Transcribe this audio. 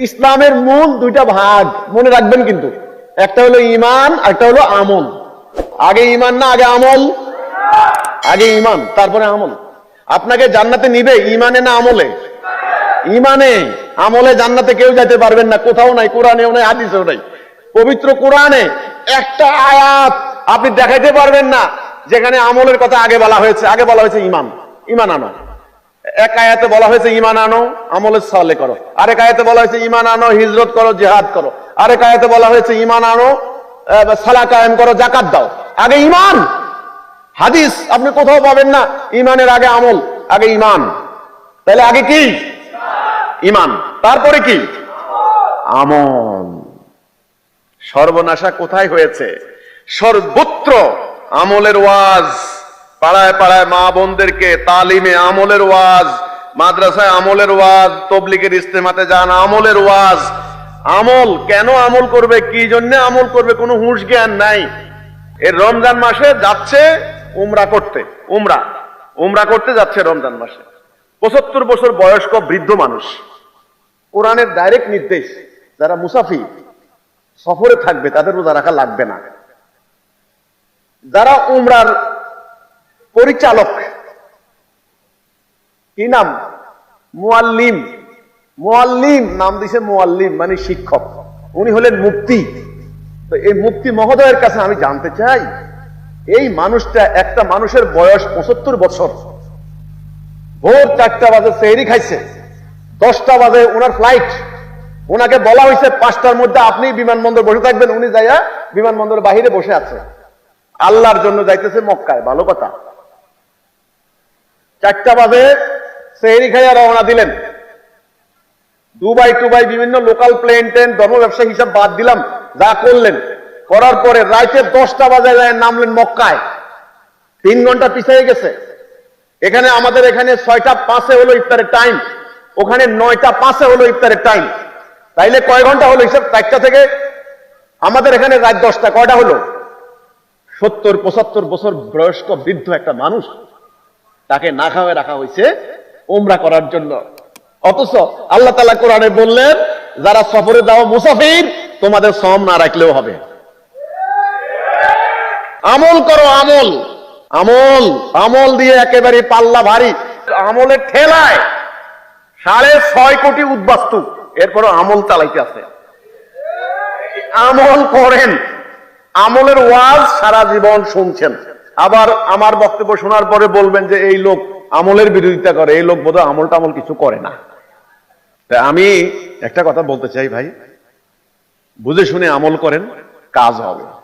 ইসলামের মূল দুইটা ভাগ, মনে রাখবেন কিন্তু। একটা হলো ইমান একটা হলো আমল। আগে ইমান না, আগে আমল? আগে ইমান তারপরে আমল। আপনাকে জান্নাতে নিবে ইমানে না আমলে? ইমানে আমলে জান্নাতে কেউ যেতে পারবেন না। কোথাও নাই, কোরআনেও নাই, হাদিসেও নাই। পবিত্র কোরআনে একটা আয়াত আপনি দেখাইতে পারবেন না, যেখানে আমলের কথা আগে বলা হয়েছে। আগে বলা হয়েছে ইমান ইমান আনো। এক আয়াতে বলা হয়েছে, ইমান আনো আমলের সালে করো। আরেক আয়াতে বলা হয়েছে, ইমান আনো, হিজরত করো, জেহাদ করো। আরেক আয়াতে বলা হয়েছে, ইমান আনো সালা কায়েম করো জাকাত দাও। আগে ইমান। হাদিস আপনি কোথাও পাবেন না, ইমানের আগে আমল, আগে ইমান। তাহলে আগে কি? ইমান। তারপরে কি? আমল। সর্বনাশা কোথায় হয়েছে? সর্বত্র আমলের ওয়াজ। পাড়ায় পাড়ায় মা বোনদেরকে তালিমে আমলের ওয়াজ, মাদ্রাসায় আমলের ওয়াজ, তবলিগের ইস্তেমাতে যান, আমলের ওয়াজ। আমল কেন আমল করবে, কি জন্য আমল করবে, কোনো হুঁশ জ্ঞান নাই। এর রমজান মাসে যাচ্ছে উমরা করতে, উমরা। উমরা করতে যাচ্ছে রমজান মাসে। পঁচাত্তর বছর বয়স্ক বৃদ্ধ মানুষ। কোরআনের ডাইরেক্ট নির্দেশ, যারা মুসাফি সফরে থাকবে, তাদের রোজা রাখা লাগবে না। যারা উমরার পরিচালক। কি নাম? মুয়াল্লিম মুয়াল্লিম নাম দিছে মুয়াল্লিম মানে শিক্ষক। উনি হলেন মুক্তি তো এই মুক্তি মহোদয়ের কাছে আমি জানতে চাই, এই মানুষটা একটা মানুষের বয়স পঁচাত্তর বছর। ভোর চারটা বাজে সেহরি খাইছে। দশটা বাজে ওনার ফ্লাইট ওনাকে বলা হয়েছে পাঁচটার মধ্যে আপনি বিমানবন্দর বসে থাকবেন। উনি যাইয়া বিমানবন্দরের বাহিরে বসে আছে। আল্লাহর জন্য যাইতেছে মক্কায়, ভালো কথা। চারটা বাজে, সেহরি খাইয়া রওনা দিলেন। দুবাই টুবাই বিভিন্ন লোকাল প্লেন টেন ধর্ম ব্যবসা হিসাব বাদ দিলাম, যা করলেন। করার পরে রাইতে দশটা বাজে যায় নামলেন মক্কায়। তিন ঘণ্টা পিছিয়ে গেছে। এখানে আমাদের এখানে ছয়টা পাঁচে হলো ইফতারের টাইম ওখানে নয়টা পাঁচে হলো ইফতারের টাইম তাইলে কয় ঘণ্টা হলো হিসাব? চারটা থেকে আমাদের এখানে রাত দশটা, কয়টা হলো? সত্তর পঁচাত্তর বছর বয়স্ক বৃদ্ধ একটা মানুষ তাকে না খাওয়ায় রাখা হয়েছে ওমরা করার জন্য। অথচ আল্লাহ তালা কোরআনে বললেন, যারা সফরে দাও মুসাফির, তোমাদের সম না রাখলেও হবে। আমল করো, আমল। আমল আমল দিয়ে একেবারে পাল্লা ভারী। আমলের ঠেলায় সাড়ে ছয় কোটি উদ্বাস্তু। এরপরও আমল চালাইতে আছে। আমল করেন। আমলের ওয়াজ সারা জীবন শুনছেন। আবার আমার বক্তব্য শোনার পরে বলবেন যে এই লোক আমলের বিরোধিতা করে, এই লোক বোধহয় আমল টামল কিছু করে না। তা আমি একটা কথা বলতে চাই ভাই। বুঝে শুনে আমল করেন, কাজ হবে।